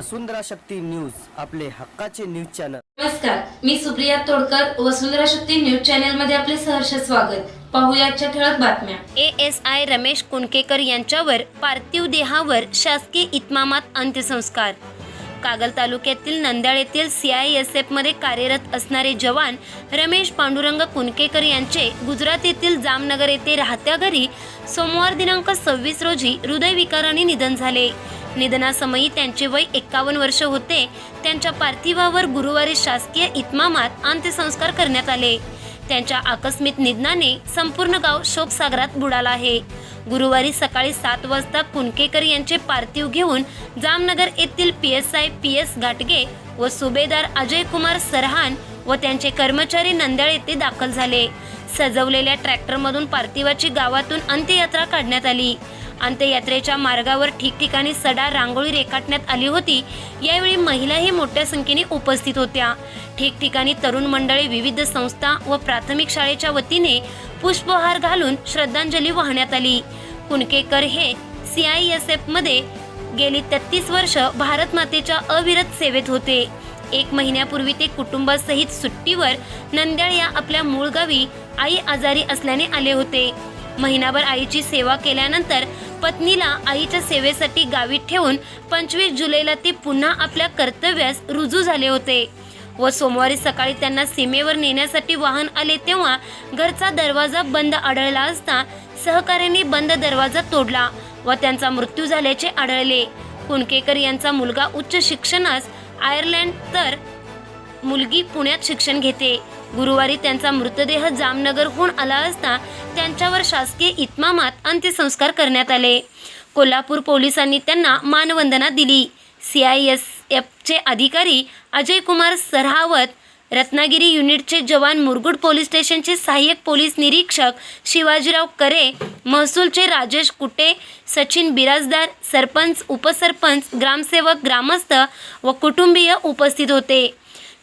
वसुंधरा Shakti news आपले हक्काचे news channel. नमस्कार मी सुप्रिया तोडकर वसुंधरा शक्ती न्यूज चॅनलमध्ये आपले सहर्ष स्वागत. पाहूया आजच्या ठळक बातम्या. A S I Ramesh Kunkekar यांच्यावर पार्थिव देहावर शासकीय इतमामात अंत्यसंस्कार. कागल तालुक्यातील नंद्याळ येथील सी आय एस एफमध्ये कार्यरत असणारे जवान रमेश पांडुरंग कुणकेकर यांचे गुजरात येथील जामनगर येथे राहत्या घरी सोमवार दिनांक सव्वीस रोजी हृदयविकाराने निधन झाले. निधनासमयी त्यांचे वय एक्कावन्न वर्ष होते. त्यांच्या पार्थिवावर गुरुवारी शासकीय इतमामात अंत्यसंस्कार करण्यात आले. त्यांच्या आकस्मिक निधनाने संपूर्ण गाव शोकसागरात बुडाला आहे. गुरुवारी सकाळी सात वाजता कुणकेकर यांचे पार्थिव घेऊन जामनगर येथील P S I P S घाटगे व सुभेदार अजय कुमार सरहान व त्यांचे कर्मचारी नंद्याळ येथे दाखल झाले. सजवलेल्या ट्रॅक्टरमधून पार्थिवाची गावातून अंत्ययात्रा काढण्यात आली. अंत्ययात्रेच्या मार्गावर ठिकठिकाणी सडा रांगोळी रेखाटण्यात आली होती. यावेळी महिलाही मोठ्या संख्येने उपस्थित होत्या. ठिकठिकाणी तरुण मंडळी विविध संस्था व प्राथमिक शाळेच्या वतीने पुष्पहार घालून श्रद्धांजली वाहण्यात आली. कुणकेकर हे सी आय एस एफमध्ये गेली तेहतीस वर्ष भारत मातेच्या अविरत सेवेत होते. एक महिन्यापूर्वी ते कुटुंबासहित सुट्टीवर नंद्याळ या आपल्या मूळ गावी आई आजारी असल्याने आले होते. महिनाभर आईची सेवा केल्यानंतर पत्नीला आईच्या सेवेसाठी गावी ठेवून पंचवीस जुलैला ते पुन्हा आपल्या कर्तव्यास रुजू झाले होते. व सोमवारी सकाळी त्यांना सीमेवर नेण्यासाठी वाहन आले तेव्हा घरचा दरवाजा बंद आढळला असता सहकाऱ्यांनी बंद दरवाजा तोडला व त्यांचा मृत्यू झाल्याचे आढळले. कुणकेकर यांचा मुलगा उच्च शिक्षणास आयर्लंड तर मुलगी पुण्यात शिक्षण घेते. गुरुवारी त्यांचा मृतदेह जामनगरहून आला असता त्यांच्यावर शासकीय इतमामात अंत्यसंस्कार करण्यात आले. कोल्हापूर पोलिसांनी त्यांना मानवंदना दिली. सी आय एस एफचे अधिकारी अजय कुमार सरहावत रत्नागिरी युनिटचे जवान मुरगुड पोलीस स्टेशनचे सहाय्यक पोलीस निरीक्षक शिवाजीराव करे महसूलचे राजेश कुटे सचिन बिराजदार सरपंच उपसरपंच ग्रामसेवक ग्रामस्थ व कुटुंबीय उपस्थित होते.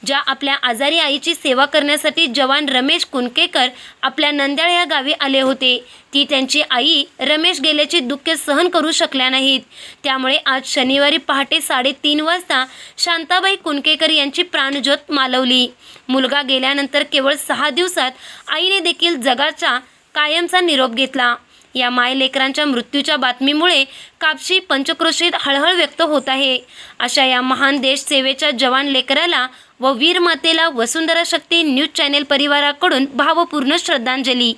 ज्या आपल्या आजारी आईची सेवा करण्यासाठी जवान रमेश कुणकेकर आपल्या नंद्याळ या गावी आले होते. ती त्यांची आई रमेश गेल्याचे दुःख सहन करू शकल्या नाहीत. त्यामुळे आज शनिवारी पहाटे साडेतीन वाजता शांताबाई कुणकेकर यांची प्राणज्योत मालवली. मुलगा गेल्यानंतर केवळ सहा दिवसात आईने देखील जगाचा कायमचा निरोप घेतला. या मायलेकरांच्या मृत्यूच्या बातमीमुळे कापशी पंचक्रोशीत हळहळ व्यक्त होत आहे. अशा या महान देश सेवेच्या जवान लेकराला व वीर मातेला वसुंधरा शक्ती न्यूज चॅनेल परिवाराकडून भावपूर्ण श्रद्धांजली.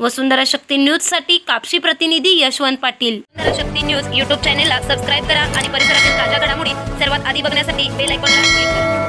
वसुंधरा शक्ती न्यूजसाठी कापशी प्रतिनिधी यशवंत पाटील. वसुंधरा शक्ती न्यूज यूट्यूब चॅनेलला सबस्क्राईब करा आणि परिसरातील ताज्या घडामोडी सर्वात आधी बघण्यासाठी बेल आयकॉनला क्लिक करा.